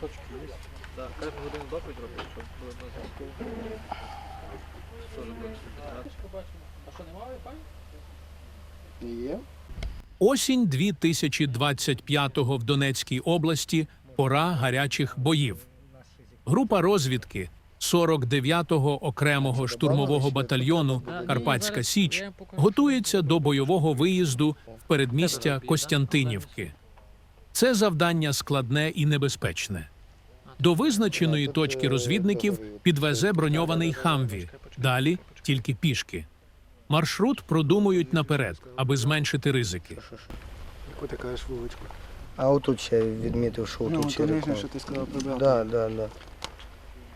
точки є. Так, кожну годину доповідь робить, щоб було на зв'язку. Теж буде підтримати. А що, немає Wi-Fi? Є. Осінь 2025-го в Донецькій області пора гарячих боїв. Група розвідки 49-го окремого штурмового батальйону Карпатська Січ готується до бойового виїзду в передмістя Костянтинівки. Це завдання складне і небезпечне. До визначеної точки розвідників підвезе броньований хамві. Далі тільки пішки. Маршрут продумують наперед, аби зменшити ризики. Яку ти кажеш вуличку? А отут ще відмітив, що Ну, тут то що ти сказав прибрав. Да, да, да.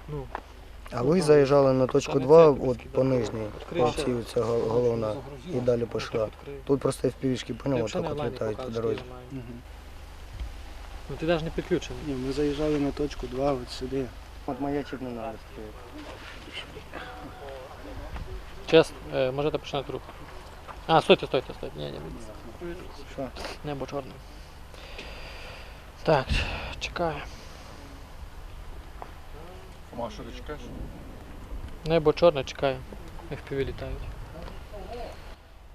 Ну. А ви заїжджали на точку 2, от по нижній, по цій це головна, і далі пішла. Тут просто FPV-шки по ньому так от літають по дорозі. Мгм. Ну ти навіть не підключений. Ні, ми заїжджали на точку 2, от сюди. От маячик не треба стояти. Чесно, е, можете починати рух. А, стойте, стойте, стойте. Ні, ні, Що? небо чорне. Так, чекаю. Маша, ти чекаєш? Небо чорне, чекаю. FPV літають.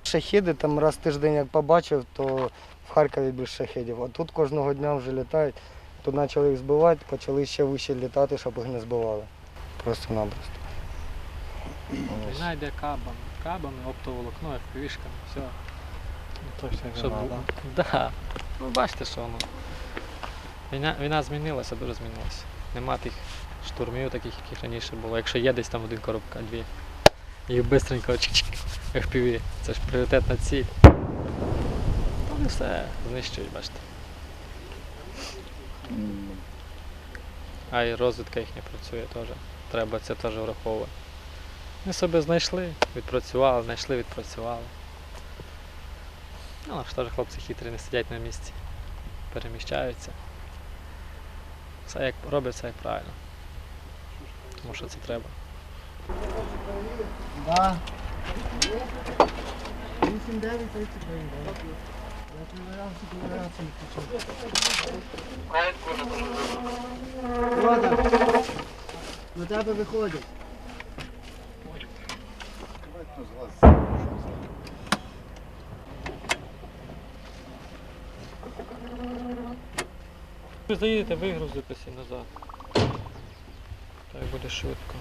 Шахіди там раз в тиждень як побачив, то Харкові більше шахідів. А тут кожного дня вже літають. Тут почали їх збивати, почали ще вище літати, щоб їх не збивали. Просто-напросто. Війна йде кабами. Кабами, оптоволокно, FPV-шками, все. То все Щоб... Да. Ну бачите, що воно. Війна, війна змінилася, дуже змінилася. Нема тих штурмів таких, яких раніше було. Якщо є десь там один коробка, дві. Їх бистренько чик-чик. FPV. Це ж пріоритетна ціль. Вони все знищують, бачите. А і розвідка їхня працює теж. Треба це теж враховувати. Ми себе знайшли, відпрацювали, знайшли, відпрацювали. Ну, ж теж хлопці хитрі не сидять на місці. Переміщаються. Все як роблять, все як правильно. Тому що це треба. Да. На тебе виходять. Ви заїдете, вигрузитеся назад. Так буде швидко.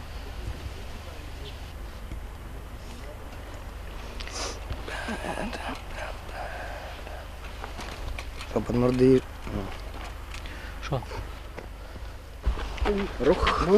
Що, під морди Що? рух.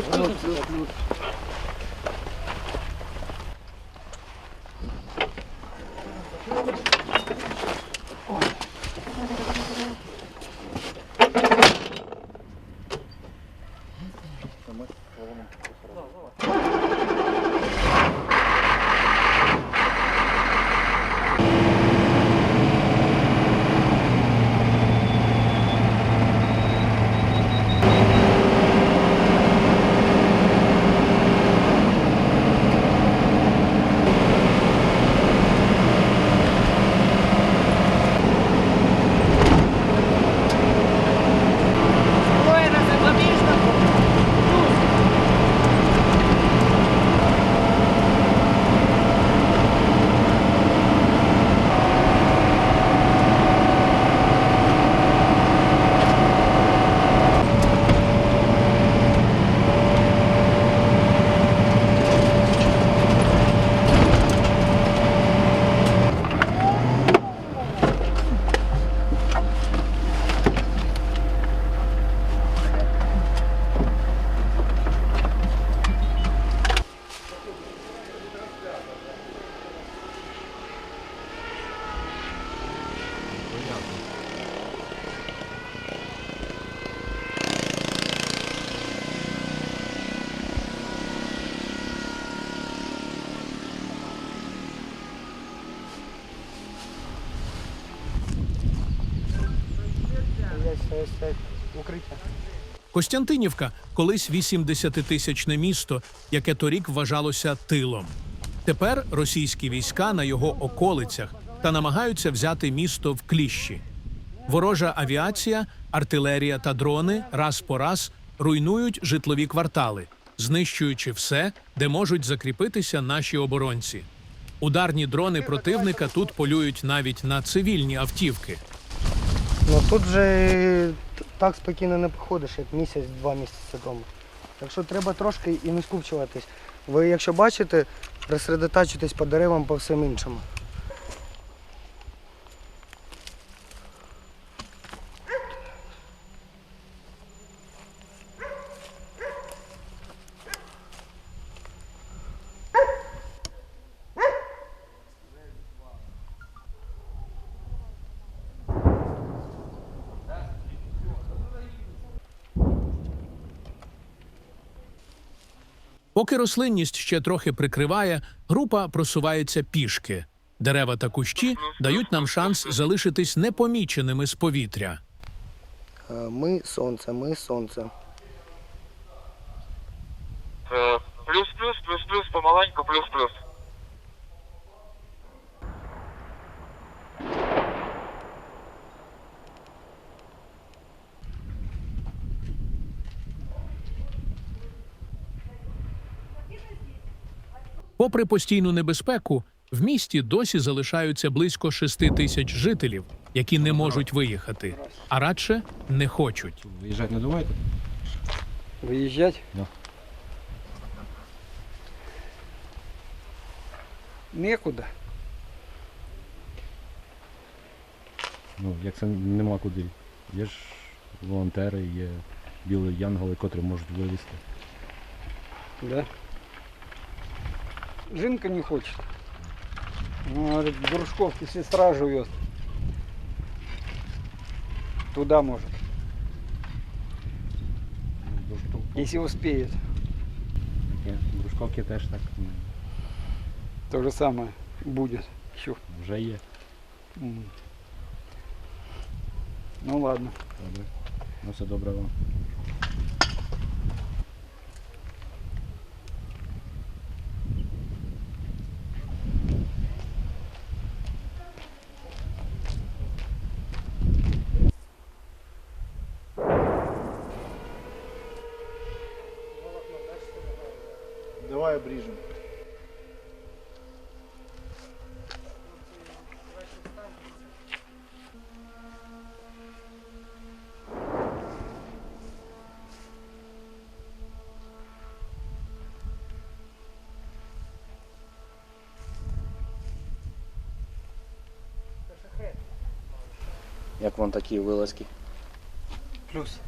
Укриття. Костянтинівка колись 80-тисячне місто, яке торік вважалося тилом. Тепер російські війська на його околицях та намагаються взяти місто в кліщі. Ворожа авіація, артилерія та дрони раз по раз руйнують житлові квартали, знищуючи все, де можуть закріпитися наші оборонці. Ударні дрони противника тут полюють навіть на цивільні автівки. Ну тут же так спокійно не походиш, як місяць-два місяці тому. Так що треба трошки і не скупчуватись. Ви, якщо бачите, розсередотачуєтесь по деревам по всім іншому. Поки рослинність ще трохи прикриває, група просувається пішки. Дерева та кущі дають нам шанс залишитись непоміченими з повітря. Е, Ми сонце, ми сонце. Е, Плюс-плюс, плюс-плюс, помаленьку, плюс-плюс. Попри постійну небезпеку, в місті досі залишаються близько 6 тисяч жителів, які не можуть виїхати, а радше не хочуть. Виїжджати не думаєте? Виїжджати? Да. Некуда. Ну, як це нема куди. Є ж волонтери, є білі янголи, котрі можуть вивезти. Да. Жинка не хочет. Ну, говорит, в Дружковке сестра живет. Туда может, если успеет. Ні, Дружковки теж так ну, То же самое будет еще. вже є. Ну ладно. Добре. Ну все добре вам. Давай обрежем. Як вам такі вилазки? Плюс.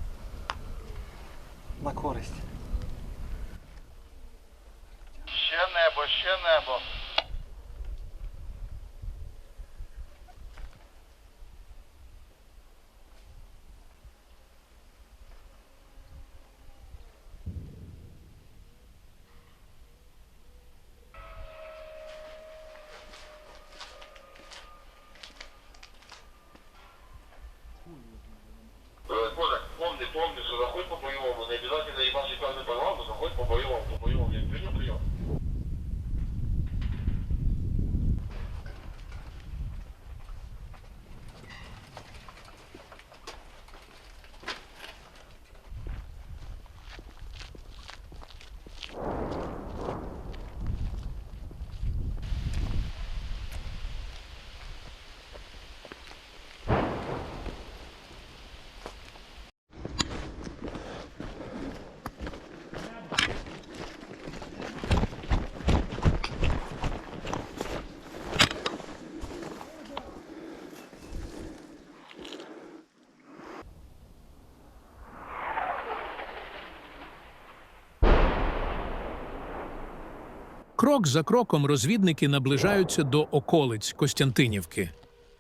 Крок за кроком розвідники наближаються до околиць Костянтинівки.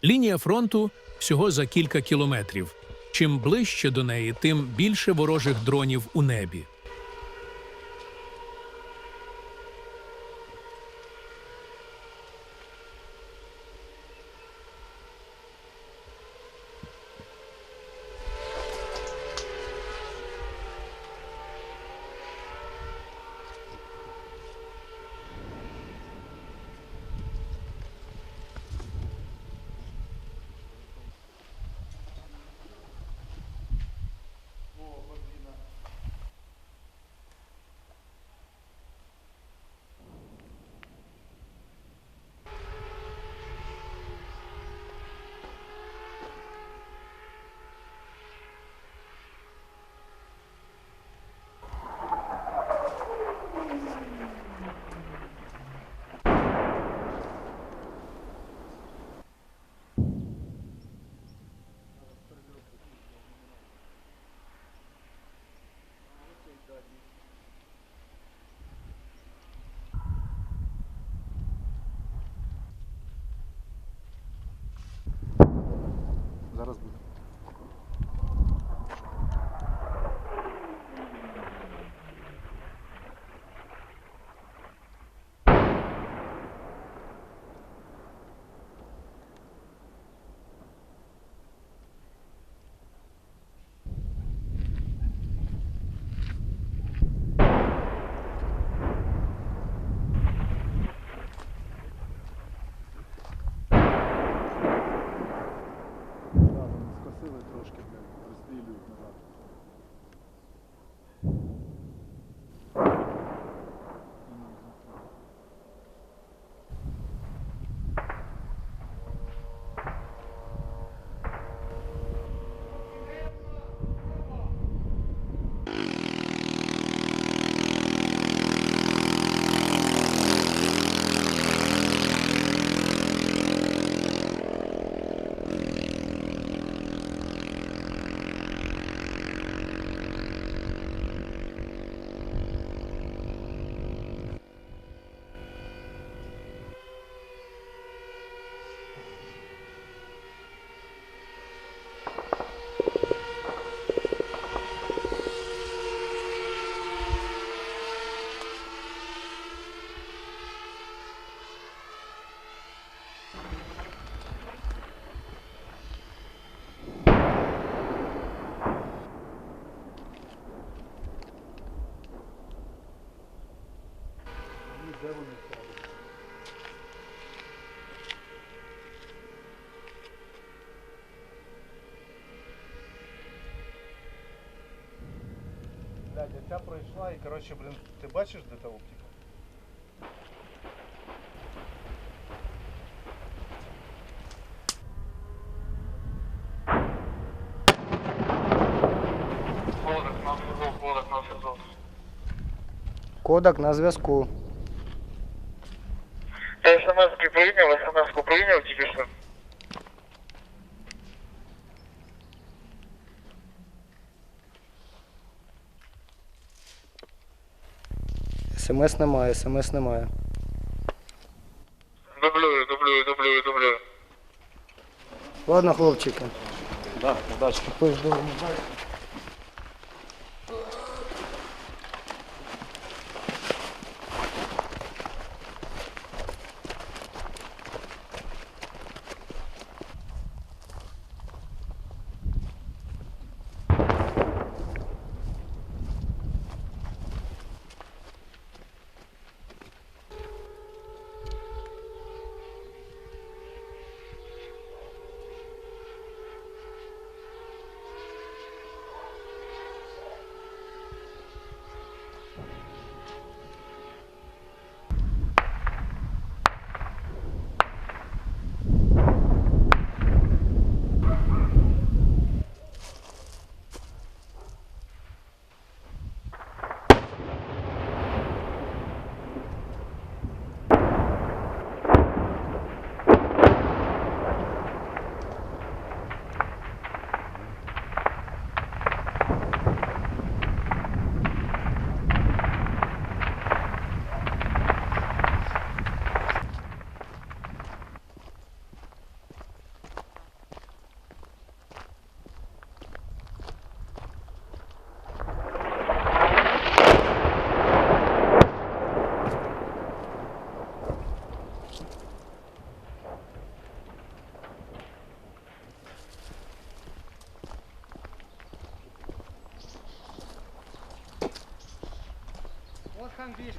Лінія фронту всього за кілька кілометрів. Чим ближче до неї, тим більше ворожих дронів у небі. Ця пройшла і, коротше, блін, ти бачиш, де та оптика? Кодек на зв'язку. СМС немає, СМС немає. Дублюю, дублюю, дублюю, дублюю. Ладно, хлопчики. Да, удачі. От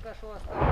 хамбішка, що осталось.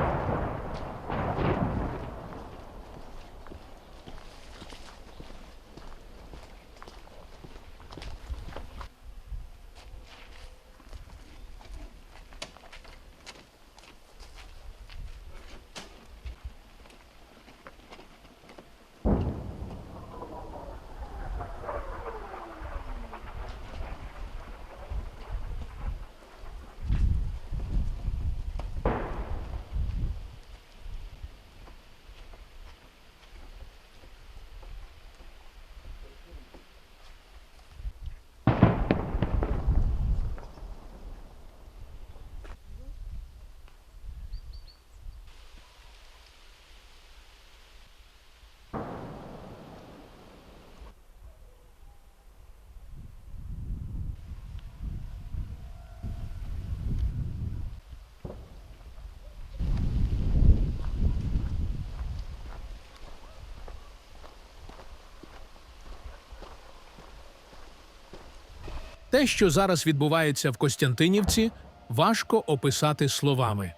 Те, що зараз відбувається в Костянтинівці, важко описати словами.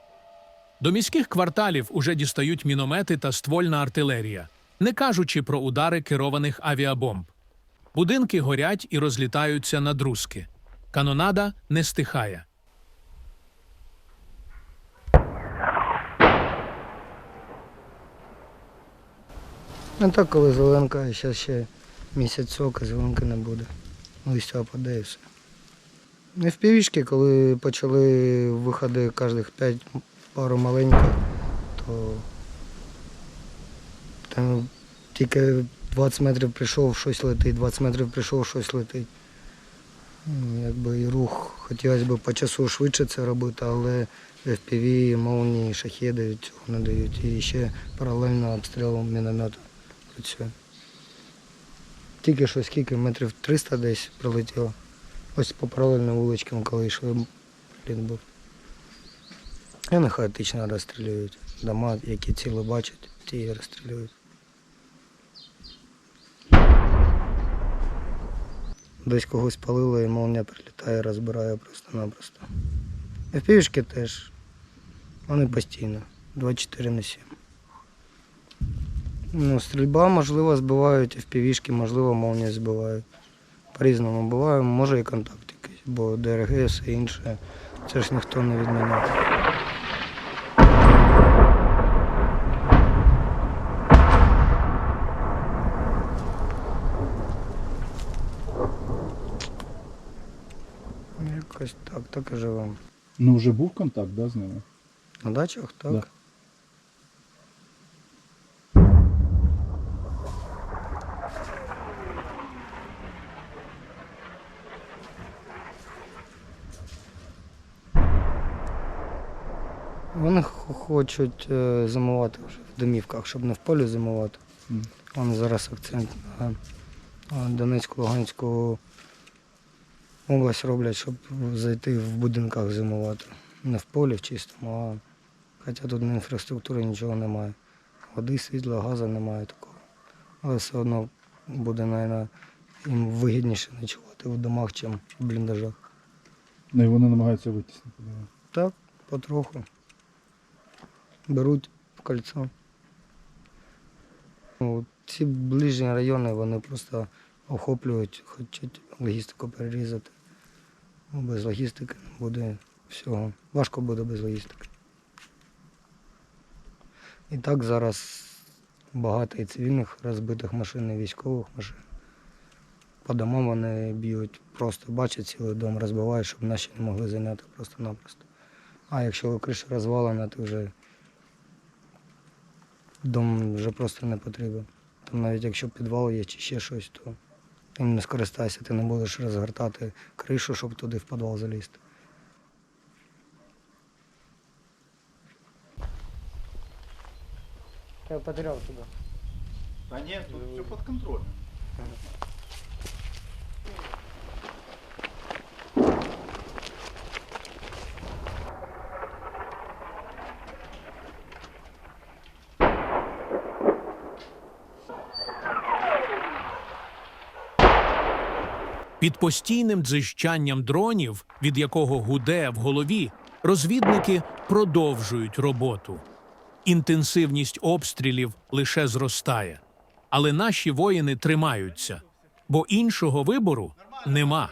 До міських кварталів уже дістають міномети та ствольна артилерія, не кажучи про удари керованих авіабомб. Будинки горять і розлітаються на друзки. Канонада не стихає. Ну так, коли зеленка, зараз ще місяць сока, зеленки не буде. Листя опаде і все. Не в півішки, коли почали виходи кожних 5 пару маленьких, то там тільки 20 метрів прийшов, щось летить, 20 метрів прийшов, щось летить. Ну, Якби і рух хотілося б по часу швидше це робити, але FPV, молнії, шахеди цього не дають. І ще паралельно обстрілом міномету працює. Тільки що скільки, метрів 300 десь прилетіло. Ось по паралельним вуличкам, коли йшли, приліт був. І не хаотично розстрілюють. Дома, які цілі бачать, ті і розстрілюють. Десь когось палило і молния прилітає, розбирає просто-напросто. FPV-шки теж. Вони постійно. 24 на 7. Ну, стрільба, можливо, збивають FPV-шки, можливо, молнії збивають. По-різному буває, може і контакт якийсь, бо ДРГ і все інше, це ж ніхто не відміняв. Якось так, так і живемо. Ну, вже був контакт, да, з ними? На дачах, так. Да. Вони х- хочуть е, зимувати вже в домівках, щоб не в полі зимувати. Вони зараз акцент на Донецьку, Луганську область роблять, щоб зайти в будинках зимувати. Не в полі в чистому, а хоча тут ні інфраструктури нічого немає. Води, світла, газу немає такого. Але все одно буде, мабуть, їм вигідніше ночувати в домах, ніж в бліндажах. Ну і вони намагаються витіснити. Так, потроху. Беруть в кольцо. Ну, ці ближні райони вони просто охоплюють, хочуть логістику перерізати. Ну, Без логістики буде всього. Важко буде без логістики. І так зараз багато і цивільних розбитих машин, і військових машин. По домам вони б'ють, просто бачать цілий дом, розбивають, щоб наші не могли зайняти просто-напросто. А якщо криша розвалена, то вже дом вже просто не потрібен. Там навіть якщо підвал є чи ще щось, то ти не скористайся, ти не будеш розгортати кришу, щоб туди в підвал залізти. Я потеряв туди. Та ні, тут все під контролем. Під постійним дзижчанням дронів, від якого гуде в голові, розвідники продовжують роботу. Інтенсивність обстрілів лише зростає. Але наші воїни тримаються, бо іншого вибору нема.